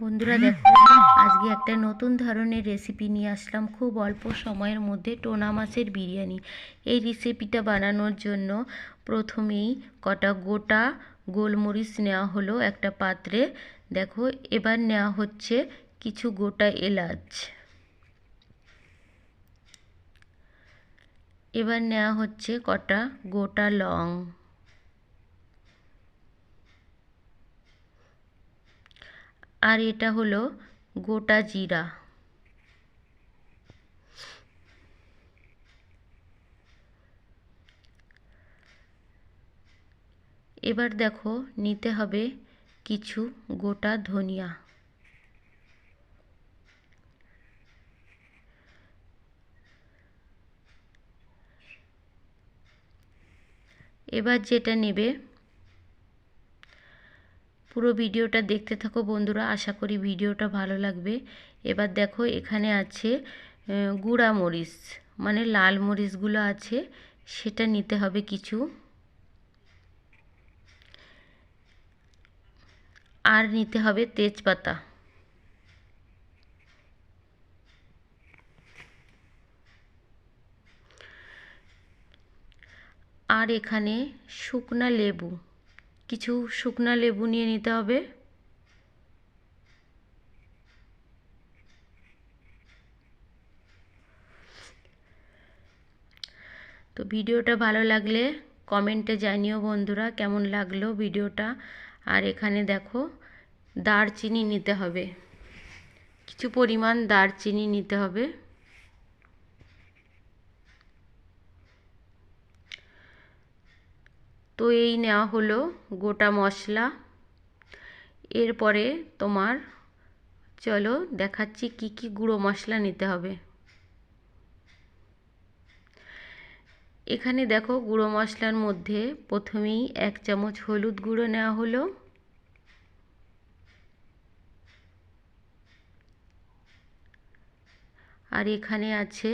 বন্ধুরা দেখো আজকে একটা নতুন ধরনের রেসিপি নিয়ে আসলাম। খুব অল্প সময়ের মধ্যে টোনা মাছের বিরিয়ানি। এই রেসিপিটা বানানোর জন্য প্রথমেই কটা গোটা গোলমরিচ নেওয়া হলো একটা পাত্রে। দেখো এবার নেওয়া হচ্ছে কিছু গোটা এলাচ। এবার নেওয়া হচ্ছে কটা গোটা লং। আর এটা হলো গোটা জিরা। এবার দেখো নিতে হবে কিছু গোটা ধনিয়া। এবার যেটা নেবে পুরো ভিডিওটা দেখতে থাকো বন্ধুরা, আশা করি ভিডিওটা ভালো লাগবে। এবার দেখো এখানে আছে গুঁড়া মরিচ মানে লাল মরিচগুলো আছে, সেটা নিতে হবে কিছু। আর নিতে হবে তেজপাতা। আর এখানে শুকনা লেবু। কিছু শুকনা লেবু নিয়ে নিতে হবে। তো ভিডিওটা ভালো লাগলে কমেন্টে জানিও বন্ধুরা কেমন লাগল ভিডিওটা। আর এখানে দেখো, দারচিনি নিতে হবে। কিছু পরিমাণ দারচিনি নিতে হবে। তো এই নেওয়া হলো গোটা মশলা। এরপরে তোমার চলো দেখাচ্ছি কি কি গুঁড়ো মশলা নিতে হবে। এখানে দেখো গুঁড়ো মশলার মধ্যে প্রথমেই এক চামচ হলুদ গুঁড়ো নেওয়া হলো। আর এখানে আছে,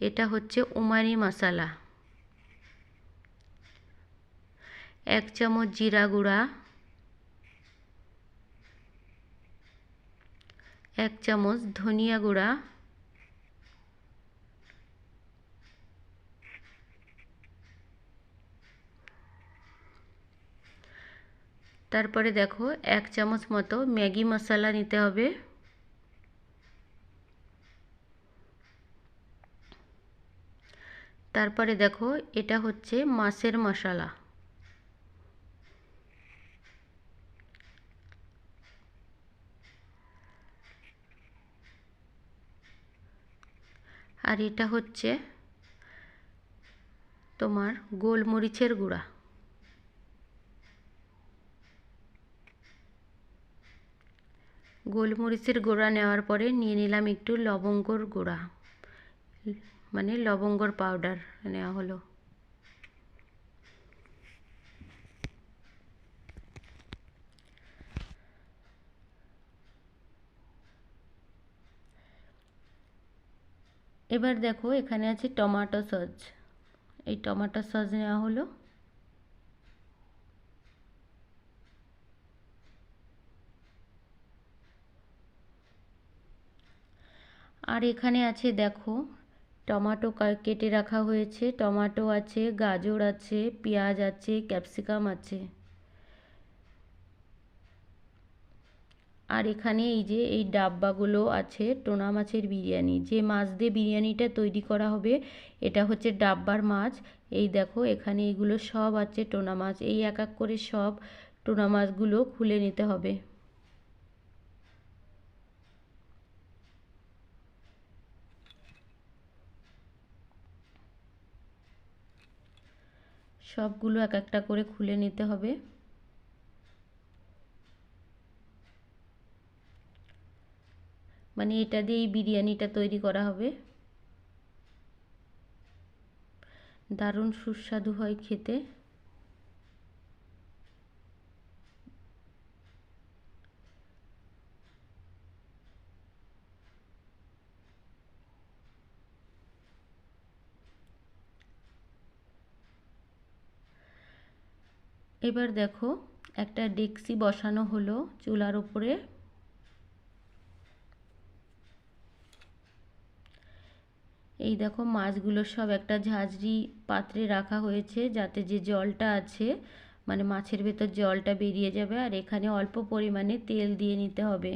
এটা হচ্ছে উমারি মশলা। এক চামচ জিরা গুঁড়া, এক চামচ ধনিয়া গুঁড়া, তারপরে দেখো এক চামচ মতো ম্যাগি মশলা নিতে হবে। তারপরে দেখো এটা হচ্ছে মাছের মশলা। আর এটা হচ্ছে তোমার গোলমরিচের গুঁড়া। গোলমরিচের গুঁড়া নেওয়ার পরে নিয়ে নিলাম একটু লবঙ্গর গুঁড়া মানে লবঙ্গর পাউডার নেওয়া হলো। এবার দেখো, এখানে আছে টমাটো সস। এই টমাটো সস নেওয়া হলো। আর এখানে আছে দেখো, টমাটো কেটে রাখা হয়েছে। টমাটো আছে, গাজর আছে, পেঁয়াজ আছে, ক্যাপসিকাম আছে। আর এখানে এই যে এই ডাব্বাগুলো আছে, টোনা মাছের বিরিয়ানি। যে মাছ দিয়ে বিরিয়ানিটা তৈরি করা হবে, এটা হচ্ছে ডাব্বার মাছ। এই দেখো, এখানে এগুলো সব আছে, টোনা মাছ। এই এক এক করে সব টোনা মাছগুলো খুলে নিতে হবে। সবগুলো এক একটা করে খুলে নিতে হবে। মানে এটা দিয়ে এই বিরিয়ানিটা তৈরি করা হবে। দারুণ সুস্বাদু হয় খেতে। এবার দেখো একটা ডেক্সি বসানো হলো চুলার উপরে। এই দেখো মাছগুলো সব একটা ঝাঁঝরি পাত্রে রাখা হয়েছে যাতে যে জলটা আছে মানে মাছের ভেতর জলটা বেরিয়ে যাবে আর এখানে অল্প পরিমাণে তেল দিয়ে নিতে হবে।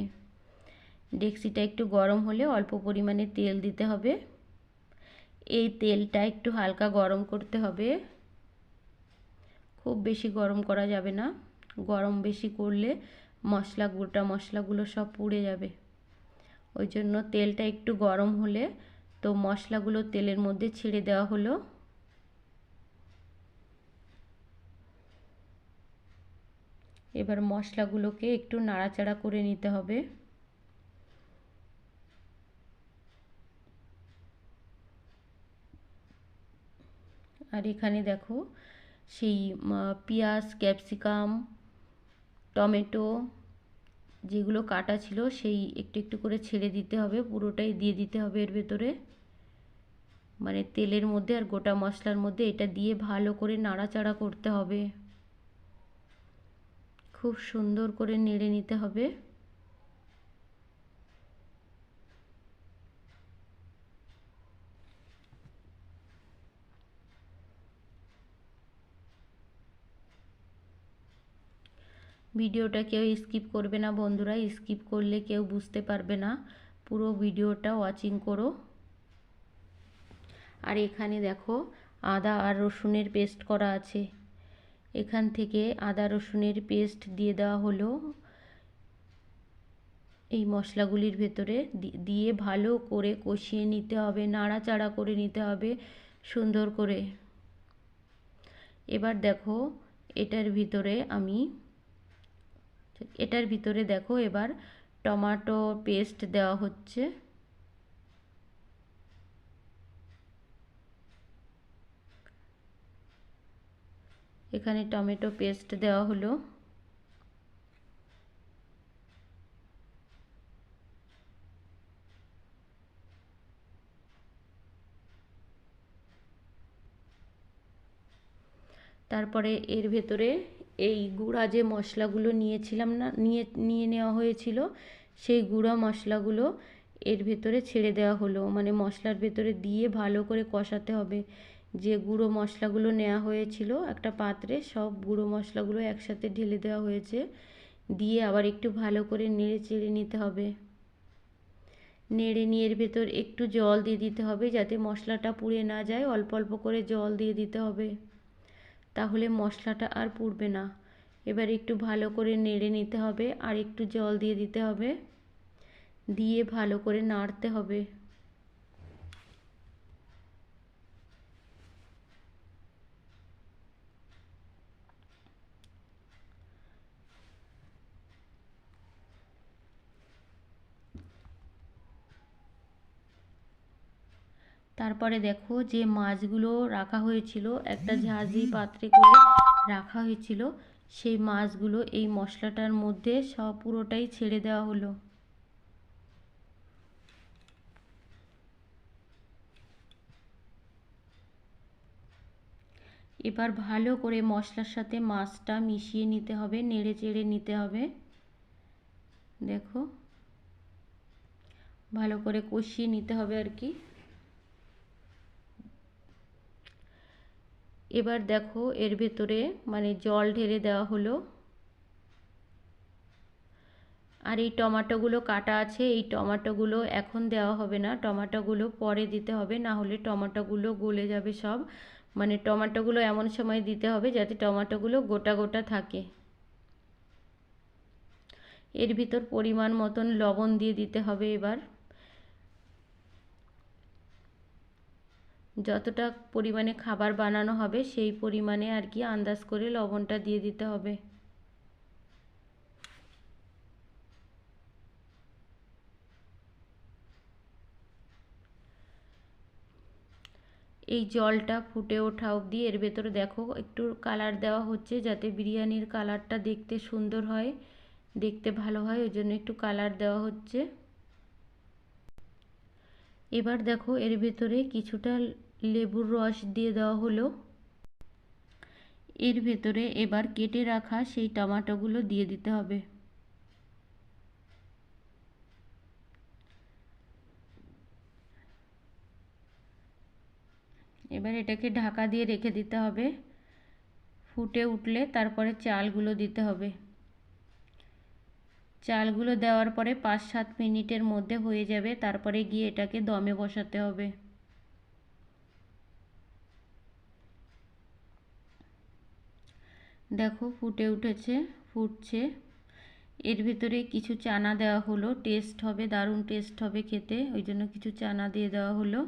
ডেক্সিটা একটু গরম হলে অল্প পরিমাণে তেল দিতে হবে। এই তেলটা একটু হালকা গরম করতে হবে। খুব বেশি গরম করা যাবে না। গরম বেশি করলে মশলা গোটা মশলাগুলো সব পুড়ে যাবে। ওই জন্য তেলটা একটু গরম হলে তো মশলাগুলো তেলের মধ্যে ছেড়ে দেওয়া হলো। এবার মশলাগুলোকে একটু নাড়াচাড়া করে নিতে হবে। আর এখানে দেখো, সেই পেঁয়াজ, ক্যাপসিকাম, টমেটো যেগুলো কাটা ছিল, সেই একটু একটু করে ছেড়ে দিতে হবে, পুরোটাই দিয়ে দিতে হবে এর ভেতরে। মানে তেলের মধ্যে আর গোটা মশলার মধ্যে এটা দিয়ে ভালো করে নাড়াচাড়া করতে হবে। খুব সুন্দর করে নেড়ে নিতে হবে। ভিডিওটা কেউ স্কিপ করবে না বন্ধুরা, স্কিপ করলে কেউ বুঝতে পারবে না। পুরো ভিডিওটা ওয়াচিং করো। আর এখানে দেখো আদা আর রসুনের পেস্ট করা আছে। এখান থেকে আদা, রসুনের পেস্ট দিয়ে দেওয়া হলো। এই মশলাগুলির ভেতরে দিয়ে ভালো করে কষিয়ে নিতে হবে, নাড়াচাড়া করে নিতে হবে সুন্দর করে। এবার দেখো এটার ভিতরে আমি, এটার ভিতরে দেখো এবার টমাটো পেস্ট দেওয়া হচ্ছে। এখানে টমেটো পেস্ট দেওয়া হলো। তারপরে এর ভেতরে এই গুঁড়া যে মশলাগুলো নিয়েছিলাম না, নিয়ে নিয়ে নেওয়া হয়েছিল, সেই গুঁড়া মশলাগুলো এর ভেতরে ছেড়ে দেওয়া হলো। মানে মশলার ভেতরে দিয়ে ভালো করে কষাতে হবে। যে গুঁড়ো মশলাগুলো নেওয়া হয়েছিল একটা পাত্রে, সব গুঁড়ো মশলাগুলো একসাথে ঢেলে দেওয়া হয়েছে। দিয়ে আবার একটু ভালো করে নেড়ে চেড়ে নিতে হবে। নেড়ে নিয়ে এর ভেতর একটু জল দিয়ে দিতে হবে যাতে মশলাটা পুড়ে না যায়। অল্প অল্প করে জল দিয়ে দিতে হবে। তাহলে মশলাটা আর পুড়বে না। এবার একটু ভালো করে নেড়ে নিতে হবে আর একটু জল দিয়ে দিতে হবে। দিয়ে ভালো করে নাড়তে হবে। তারপরে দেখো যে মাছগুলো রাখা হয়েছিল একটা ঝাঁঝি পাত্রে করে রাখা হয়েছিল। সেই মাছগুলো এই মশলাটার মধ্যে সব পুরোটাই ছেড়ে দেওয়া হলো। এবার ভালো করে মশলার সাথে মাছটা মিশিয়ে নিতে হবে নেড়ে চেড়ে নিতে হবে। দেখো ভালো করে কষিয়ে নিতে হবে আর কি। এবার দেখো এর ভেতরে মানে জল ঢেলে দেওয়া হলো। আর এই টমাটোগুলো কাটা আছে, এই টমাটোগুলো এখন দেওয়া হবে না। টমাটোগুলো পরে দিতে হবে, না হলে টমাটোগুলো গলে যাবে সব। মানে টমাটোগুলো এমন সময় দিতে হবে যাতে টমাটোগুলো গোটা গোটা থাকে। এর ভিতর পরিমাণ মতন লবণ দিয়ে দিতে হবে এবার। যতটা পরিমাণে খাবার বানানো হবে, সেই পরিমাণে আর কি আন্দাজ করে লবণটা দিয়ে দিতে হবে। এই জলটা ফুটে ওঠা অবধি এর ভেতরে দেখো, একটু কালার দেওয়া হচ্ছে যাতে বিরিয়ানির কালারটা দেখতে সুন্দর হয়, দেখতে ভালো হয়, ওই জন্য একটু কালার দেওয়া হচ্ছে। এবার দেখো এর ভেতরে কিছুটা লেবুর রস দিয়ে দেওয়া হলো। এর ভেতরে এবার কেটে রাখা সেই টমাটোগুলো দিয়ে দিতে হবে। এবার এটাকে ঢাকা দিয়ে রেখে দিতে হবে। ফুটে উঠলে তারপরে চালগুলো দিতে হবে। চালগুলো দেওয়ার পরে পাঁচ সাত মিনিটের মধ্যে হয়ে যাবে। তারপরে গিয়ে এটাকে দমে বসাতে হবে। দেখো ফুটে উঠেছে, ফুটছে। এর ভিতরে কিছু চানা দেওয়া হলো। টেস্ট হবে, দারুণ টেস্ট হবে খেতে। ওই জন্য কিছু চানা দিয়ে দেওয়া হলো।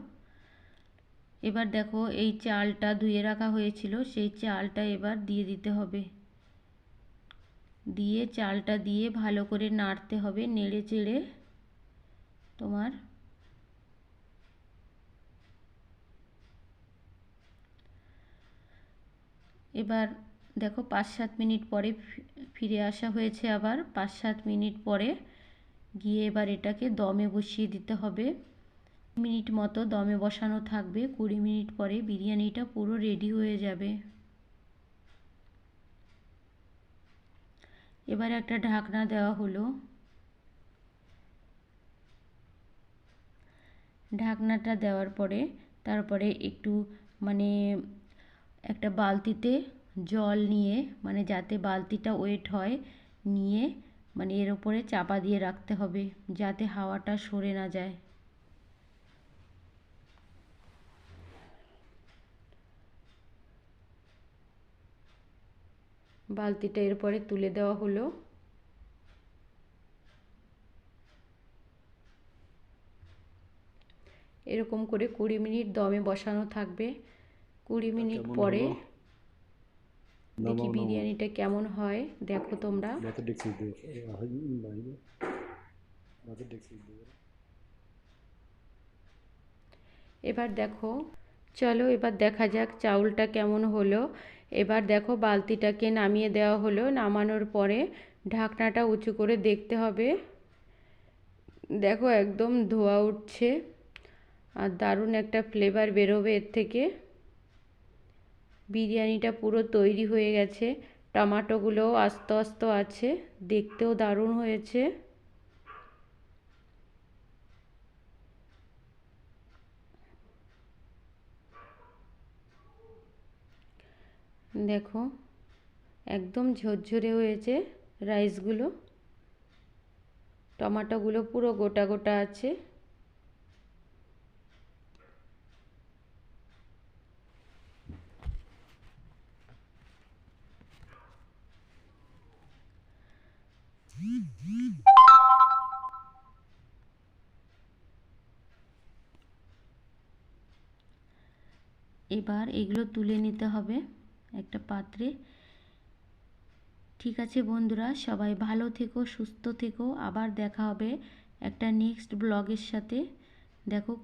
এবার দেখো এই চালটা ধুয়ে রাখা হয়েছিল। সেই চালটা এবার দিয়ে দিতে হবে। দিয়ে চালটা দিয়ে ভালো করে নাড়তে হবে, নেড়ে চেড়ে তোমার এবার দেখো পাঁচ সাত মিনিট পরে ফিরে আসা হয়েছে আবার। পাঁচ সাত মিনিট পরে গিয়ে এবার এটাকে দমে বসিয়ে দিতে হবে। মিনিট মতো দমে বসানো থাকবে। কুড়ি মিনিট পরে বিরিয়ানিটা পুরো রেডি হয়ে যাবে। এবার একটা ঢাকনা দেওয়া হলো। ঢাকনাটা দেওয়ার পরে তারপরে একটু মানে একটা বালতিতে জল নিয়ে মানে যাতে বালতিটা ওয়েট হয় নিয়ে মানে এর ওপরে চাপা দিয়ে রাখতে হবে যাতে হাওয়াটা সরে না যায়। বালতিটা এরপরে তুলে দেওয়া হলো। এরকম করে কুড়ি মিনিট দমে বসানো থাকবে। কুড়ি মিনিট পরে দেখি বিরিয়ানিটা কেমন হয় দেখো তোমরা। এবার দেখো চলো এবার দেখা যাক চাউলটা কেমন হলো। এবার দেখো বালতিটাকে নামিয়ে দেওয়া হলো নামানোর পরে ঢাকনাটা উঁচু করে দেখতে হবে। দেখো একদম ধোয়া উঠছে আর দারুণ একটা ফ্লেভার বেরোবে এর থেকে। বিরিয়ানিটা পুরো তৈরি হয়ে গেছে। টমাটোগুলোও আস্ত আস্তে আছে। দেখতেও দারুণ হয়েছে। দেখো, একদম ঝরঝরে হয়েছে রাইসগুলো। টমাটোগুলো পুরো গোটা গোটা আছে। এবার এগুলো তুলে নিতে হবে একটা পাত্রে। ঠিক আছে বন্ধুরা, সবাই ভালো থেকো, সুস্থ থেকো। আবার দেখা হবে একটা নেক্সট ব্লগের সাথে। দেখো